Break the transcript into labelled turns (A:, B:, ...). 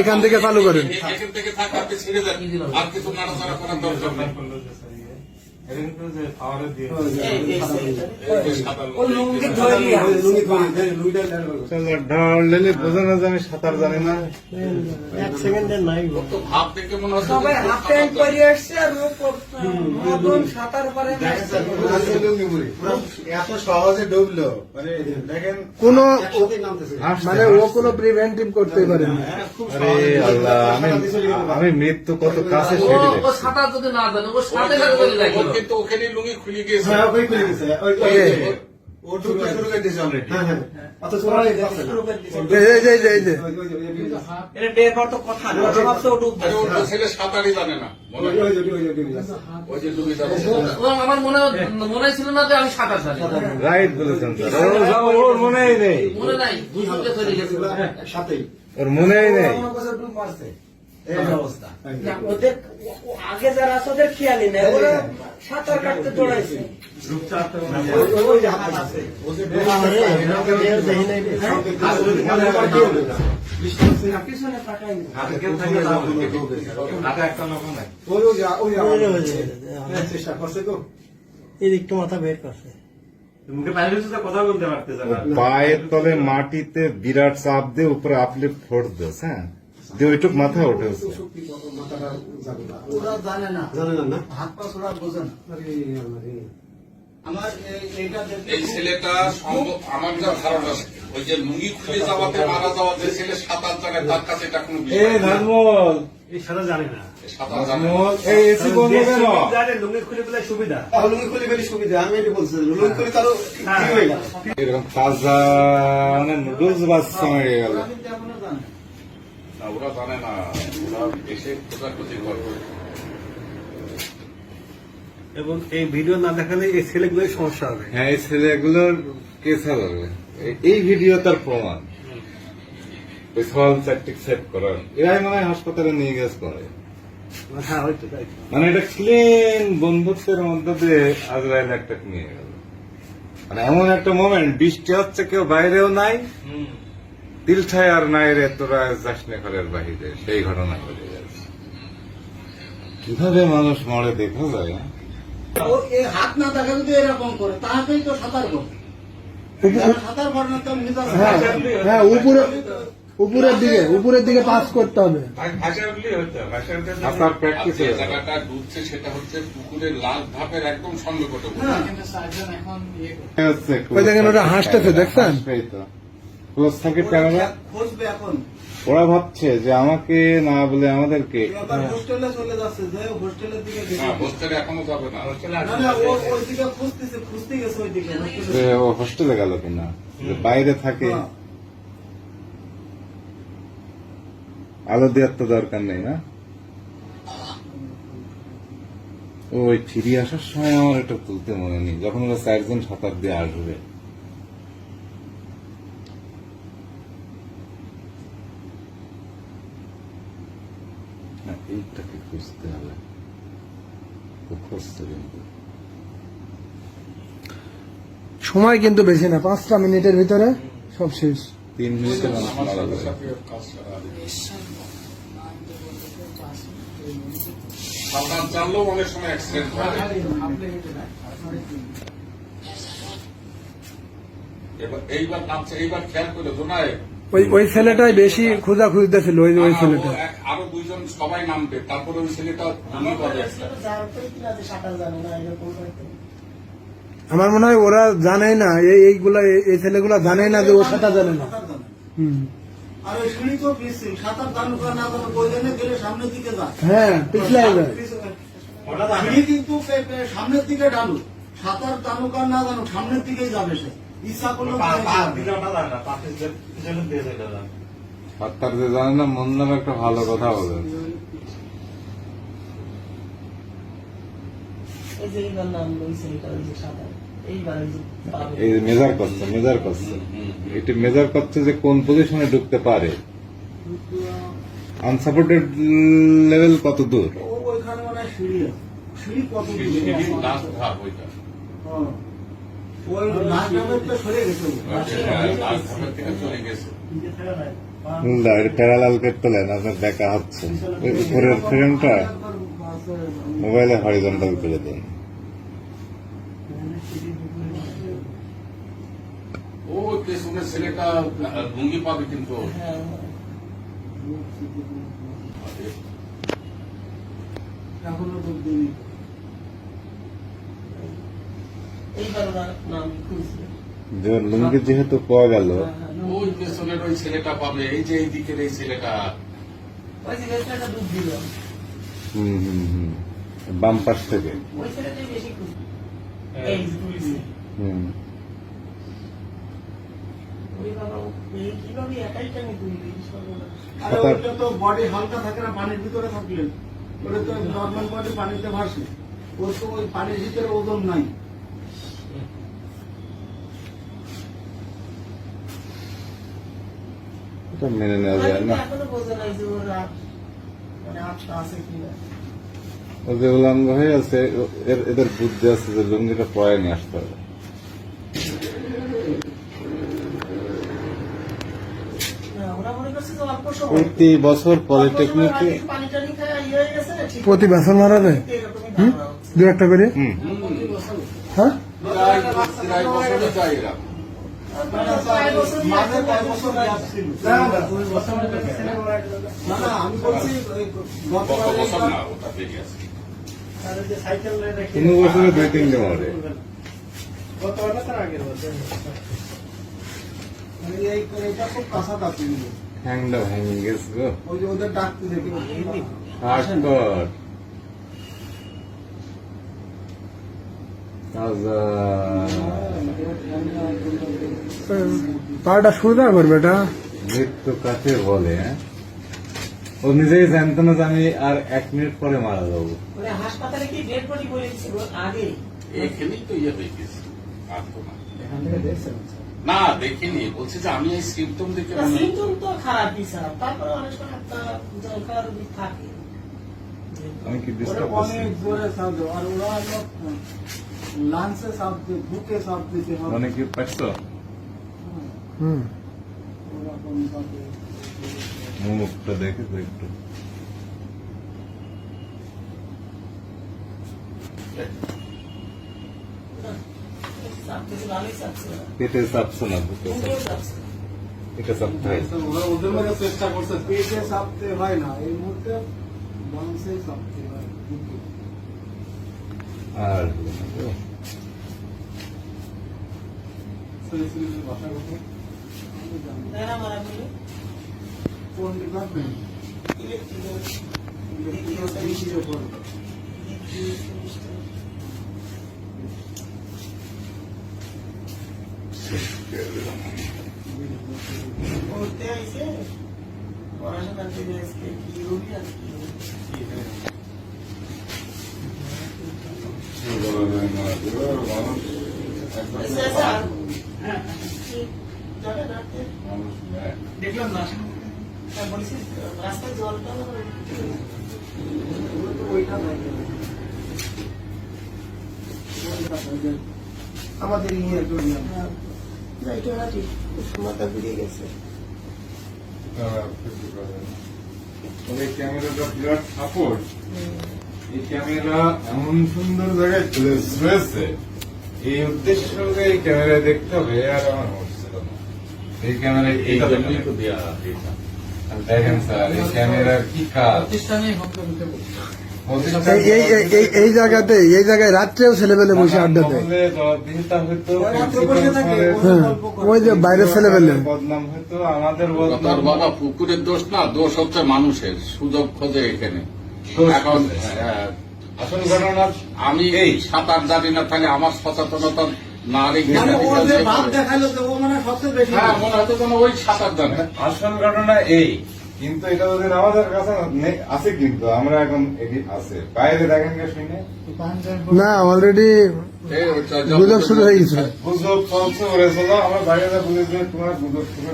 A: এখান থেকে চালু করেন?
B: এখান থেকে আপনি ছেড়ে দেন। আর কিছু নাড়াচাড়া করার দরকার যে
C: আমি সাঁতার জানি না
D: এক সেকেন্ডের নাই
B: তো দেখে মনে হচ্ছে
D: সবাই হাফ প্যান্ট পরে আসছে আর ও সাঁতার পারে
C: এত সহজে ডুবলো মানে দেখেন
A: কোনো মানে ও কোনো প্রিভেন্টিভ করতে পারে না
C: আরে আল্লাহ আমি মৃত্যু কত কাছে।
E: সাঁতার যদি না জানে ও
B: ওর কিন্তু ওখানে লুঙ্গি খুলে গিয়েছে
A: এই যে এই যে এই যে
D: এটা ডের পর তো কথা না ওটা ভাবছে ও ডুববে
B: আরে ওর ছেলে সাঁতারই জানে না মনে হয়। ওই যে ডুবে যাবে
E: আমার মনে মনে ছিল না যে আমি সাঁতার জানি
C: রাইট বলেছেন স্যার ওর- মনেই নেই
E: মনে নাই দুই সঙ্গে চলে গেছে
C: ওর মনেই নেই
D: না, ওদের আগে যারা আছে ওদের খেয়ালি নেই। ওরা সাঁতার কাটতে দৌড়াইছে। পিছনে তাকাই না। এদিকটা মাথা বের করছে।
C: পায়ের তলে মাটিতে বিরাট চাপ দিয়ে উপরে আপলিপ ফোড় দিস হ্যাঁ। দিয়ে ওইটুক মাথা উঠে উঠছে
D: ওরা জানে না। হাত পা ওরা বোঝে না। আমার এই- এইটা দেখতে
B: এই ছেলেটা আমার যা ধারণা ওই যে লুঙ্গি খুলে যাওয়াতে মারা যাওয়া যে ছেলে সাঁতার জানে তার কাছে এটা কোনো জানে না।
C: বন্ধ কেন এরকম তাজা মানে নুডলস বাচ্চা হয়ে গেল
D: আমি তো এখনও জানি না।
B: না, ওরা জানে না ওরা এসে খোঁজাখুঁজি করবে
F: এবং এই ভিডিও না দেখালে এই ছেলেগুলোর সমস্যা হবে।
C: হ্যাঁ এই ছেলেগুলোর কেসা যাবে এই ভিডিও তার প্রমাণ। ওই সল চারটি সেট করার। এরাই মনে হয় হাসপাতালে নিয়ে গেছে করে
F: হ্যাঁ
C: মানে এটা ক্লিন বন্ধুত্বের মধ্যে দিয়ে আজরাইল একটা নিয়ে গেল। মানে এমন একটা মোমেন্ট বৃষ্টি হচ্ছে কেউ বাইরেও নাই। তিলঠায় আর নাই রে তোরা যাসনে ঘরের বাহিরে সেই ঘটনা ঘটে গেছে কীভাবে মানুষ মরে দেখা যায় হ্যাঁ?
D: হাত না দেখা যদি এরকম করে তাহাতেই তো সাঁতার করে সাঁতার পারে না তো
A: হ্যাঁ হ্যাঁ উপরে উপরের দিকে উপরের দিকে পাস করতে হবে
C: সাঁতার প্র্যাকটিস
B: যে
C: গেল।
B: জায়গাটা ডুবছে সেটা হচ্ছে পুকুরের লাল ধাপের একদম সন্নিকটে
D: হ্যাঁ।
C: হচ্ছে
A: ওই দেখেন ওটা হাসতেছে, দেখছেন?
C: থাকে
D: খুঁজবে এখন।
C: ওরা ভাবছে যে আমাকে না বলে আমাদেরকে।
D: হোস্টেলে চলে যাচ্ছে যে হোস্টেলের দিকে
B: হোস্টেলে এখনও যাবে না।
D: না না ও ওই দিকে খুঁজতেছে খুঁজতে গেছে ওই দিকে
C: যে ও হোস্টেলে গেল কিনা বাইরে থাকে।
D: হ্যাঁ।
C: আলো দেওয়ার তো দরকার নেই না? ওই ফিরে আসার সময় আমার এটা তুলতে মনে নেই যখন ওরা চারজন সাঁতার দিয়ে আসবে না, এইটাকে খুঁজতে হবে খুঁজতে কিন্তু
A: সময় কিন্তু বেশি না পাঁচটা মিনিটের ভিতরে সব শেষ।
C: তিন মিনিটের
B: সাঁতার জানলেও অনেক সময় অ্যাক্সিডেন্ট হয় এইবার নামছে এইবার খেয়াল করে
A: ওই ছেলেটাই বেশি খোঁজা খুঁজতেছিল ওই ওই ছেলেটা।
B: দুইজন সবাই নামবে তারপরে ওই ছেলেটা লুঙ্গি পাবে
D: জানে।
A: আমার মনে হয় ওরা জানেই না এইগুলা এই- ছেলেগুলা জানেই না যে ও সাঁতার জানে না।
D: জানে। আর ওই সিঁড়ি তো পিছিয়ে সাঁতার জানুক না জানুক ওই গেলে সামনের দিকে যায়।
A: হ্যাঁ যায়।
D: সিঁড়ি কিন্তু সামনের দিকে ডালু সাঁতার জানুক আর না জানো সামনের দিকেই যাবে সে। ইচ্ছা করলে
C: যে জানে না মন নামে একটা ভালো কথা বলে।
D: এই যে।
C: এই মেজার করছে মেজার করছে। এটি মেজার করছে যে কোন পজিশনে ঢুকতে পারে। আনসাপোর্টেড লেভেল কত দূর?
D: ওইখানে মনে সিঁড়ি সিঁড়ি কত দূর?
B: সিঁড়ির লাস্ট ধাপ ওইটা
D: হ্যাঁ। ওই লাস্ট ডাবের তো সরে গেছে ও।
B: হ্যাঁ, লাস্ট ধাপের থেকে চলে গেছে
D: নিচে থাকা নাই।
C: না এটা প্যারালাল কেট তোলেন আপনার দেখা হচ্ছে ওই উপরের ফ্রেমটা মোবাইলে হরিজন্টাল করে দেন
B: ও পেছনের ছেলেটা লুঙ্গি পাবে কিন্তু
D: এখনও তো দিইনি
C: যে লুঙ্গি যেহেতু পাওয়া গেল।
B: ওই পেছনের ওই ছেলেটা পাবে এই যে এই দিকের এই ছেলেটা
C: হুম হুম হুম। বাম পাশ থেকে।
D: আরে ওইটা তো বডি হালকা থাকে না পানির ভিতরে থাকলে। ওটা তো নর্মাল বডি পানিতে ভাসে। ওর তো ওই পানির ভিতরে ওজন নাই।
C: এটা মেনে নেওয়া যায় না ও যে উলাঙ্গ হয়ে আছে এদের বুদ্ধি আছে যে লুঙ্গিটা পরে নিয়ে আসতে হবে প্রতি বছর পলিটেকনিকে
A: প্রতি বছর মারাবে হুম দু একটা করে
C: হুম
A: হ্যাঁ
D: বছর
B: গত বছর
C: কোনো বছরে দুই তিনটে মরে
D: মানে কাছাকাছি
C: হ্যাংটা ভেঙে গেছে গো
D: ওই যে ওদের ডাকতে দেখি
C: হার্ডকট তাজা
A: পাটা সোজা করবে এটা?
C: মৃত্যু কাকে বলে হ্যাঁ? ও নিজেই জানতো না যে আমি আর এক মিনিট পরে মারা যাব।
G: হাসপাতালে কি ডেড বডি বলেছিল আগে।
B: এখানেই তো ইয়ে হয়ে গেছে না
D: এখান থেকে দেখছেন
B: না দেখিনি। বলছি যে আমি এই সিমটম দেখে
G: সিমটম তো খারাপই স্যার। তারপরে অনেক সময় একটা জল খাওয়ার রোগী থাকে।
C: আমি কি ডিস্টার্ব করছি
D: অনেক জোরে দেয়। আর ওরা হলো লাঞ্চে সাপ দিয়ে বুকে সাপ দিতে হবে
C: মানে কি পারছ
A: হুম
D: ওরকম সাপ দিয়ে।
C: মুখটা দেখে তো একটু
G: চাপ দিতে ভালোই চাপছে ওরা।
C: পেটে চাপছো না বুকে
G: মুখেও
C: চাপছো।
G: চাপছে
C: এটা চাপতে হয়
D: ওরা ওদের মধ্যে চেষ্টা করছে পেটে চাপতে হয় না এই মুহূর্তে লাঞ্চে চাপতে হয় বুকে।
C: আর হলো না গো।
D: আমি জানি।
G: তারা মারা বলে
D: কোন ডিপার্টমেন্ট
G: ইলেকট্রিক্যাল করতে আইসে পড়াশোনা থেকে আজকে কি রোগী আছে কি রোগী
D: দেখলাম না।
G: বলছি রাস্তায় জলটা
D: ওইটা আমাদের ইয়ে
G: যাইতে না ঠিক মাথা ঘুরিয়ে গেছে।
C: এই ক্যামেরাটা বিরাট সাপোর্ট। এই ক্যামেরা এমন সুন্দর জায়গায় রয়েছে। এই উদ্দেশ্য সঙ্গে এই ক্যামেরা দেখতে হবে আর আমার হচ্ছিল না এই ক্যামেরা এই
B: জন্যই তো দেয়া
C: দেখেন স্যার এই ক্যামেরার কি কাজ?
A: এই এই এই- এই এই জায়গাতে এই জায়গায় রাত্রেও ছেলেবেলে বসে আড্ডা দেয়। হ্যাঁ। ওই যে বাইরের ছেলেবেলে।
C: বদনাম আমাদের বদনাম।
B: বাবা পুকুরের দোষ না দোষ হচ্ছে মানুষের সুযোগ খোঁজে এখানে। এখন হ্যাঁ,
C: আসল ঘটনা
B: আমি এই। সাঁতার জানি না তাহলে আমার সচেতনতা না রেখে
D: মানে
B: হ্যাঁ মনে হয়তো যেন ওই সাঁতার জানে
C: আসল ঘটনা এই। কিন্তু এটা যদি আমাদের কাছে আছে কিন্তু আমরা এখন এটি আছে। বাইরে দেখেন শুনে।
A: না অলরেডি গুজব শুরু হয়ে গেছে।
C: গুজব চলছে আমরা বাইরে যা বুঝেছি তোমার গুজব শুনে